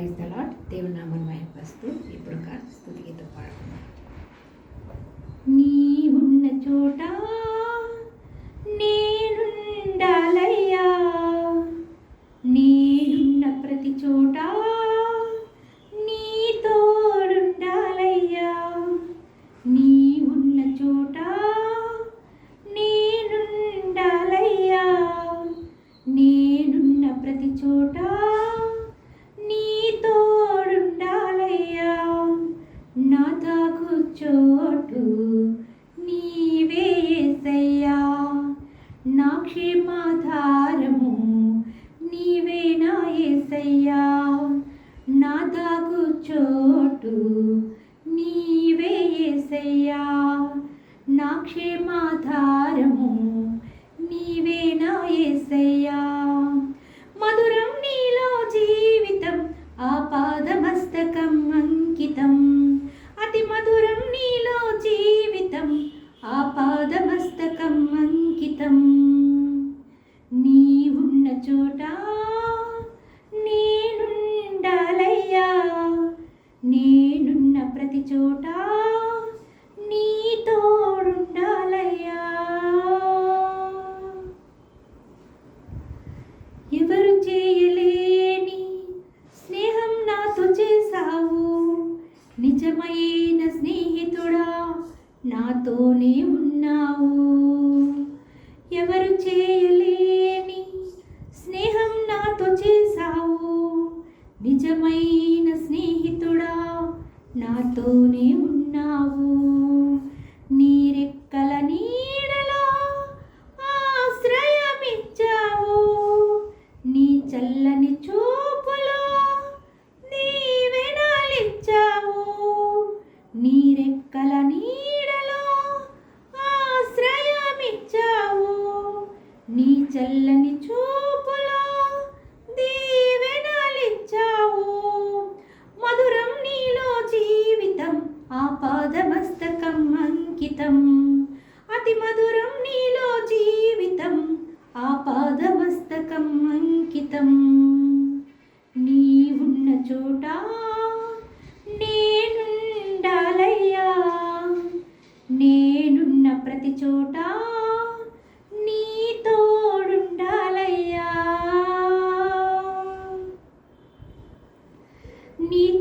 Praise the lot దేవుని నామని మహిమపరుస్తూ ఇప్పుడు కాస్త స్థుతి గీతం పాడుకున్నాం నీ ఉన్న చోట చోటు నీవే ఏసయ్యా. నా క్షేమాధారము నీవే నా ఏసయ్యా. నేనున్న ప్రతి చోట నీ తోడుండాలయ్యా. ఎవరు చేయలేని స్నేహం నాతో చేశావు. నిజమైన స్నేహితుడా నాతోనే ఉన్నావు. ఎవరు చేయలేని స్నేహం నాతో చేశావు. నిజమైన స్నేహితుడా నాతోనే ఉన్నావు. నీరెక్కల నీడలో ఆశ్రయమిచ్చావు. నీ చల్లని చూపులో నీవెనాలిచ్చావు నీరెక్కల నీ పాదమస్తకం అంకితం. అతి మధురం నీలో జీవితం ఆ పాదమస్తకం అంకితం. నీ ఉన్న చోట నేనుండాలయ్యా. నేనున్న ప్రతి చోట నీ తోడుండాలయ్యా. నీ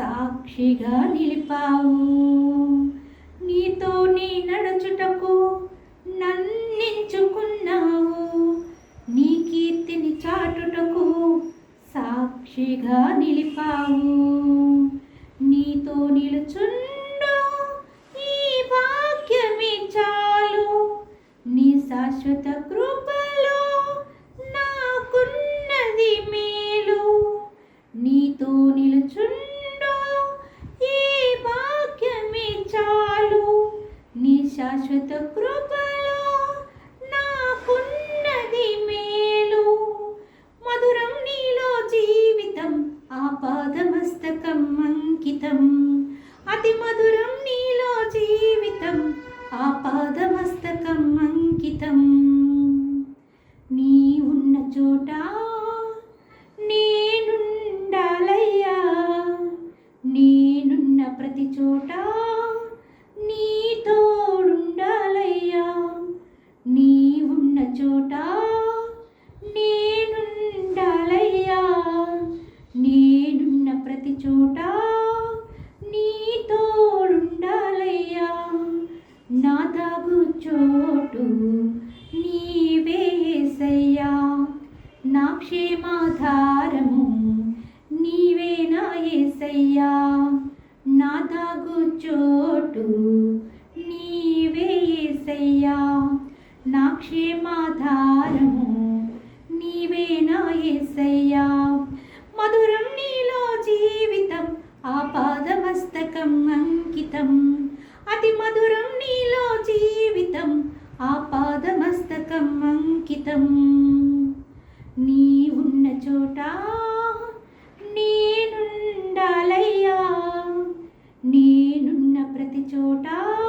సాక్షిగా నిలిపావు. నీతో నీ నడుచుటకు నన్నించుకున్నావు. నీ కీర్తిని చాటుటకు సాక్షిగా నిలిపావు. నీతో నిలుచుండు ఈ భాగ్యమే చాలు. నీ శాశ్వత కృపలో నాకున్నది మేలు. నీతో నిలుచుండు శాశ్వత కృపలో చోట నేనుండాలయ్యా. నేనున్న ప్రతి చోట నీ తోడుండాలయ్యా. నా దాగు చోటు నీవేసయ్యా నా క్షేమాధారము నీవే నా యేసయ్యా నా దాగు చోటు నీవేసయ్యా నా క్షేమాధారము నీవే ఏసయ్యా. మధురం నీలో జీవితం ఆపాదమస్తకం అంకితం. అతి మధురం నీలో జీవితం ఆపాదమస్తకం అంకితం. నీ ఉన్న చోట నేనుండాలయ్యా. నేనున్న ప్రతి చోటా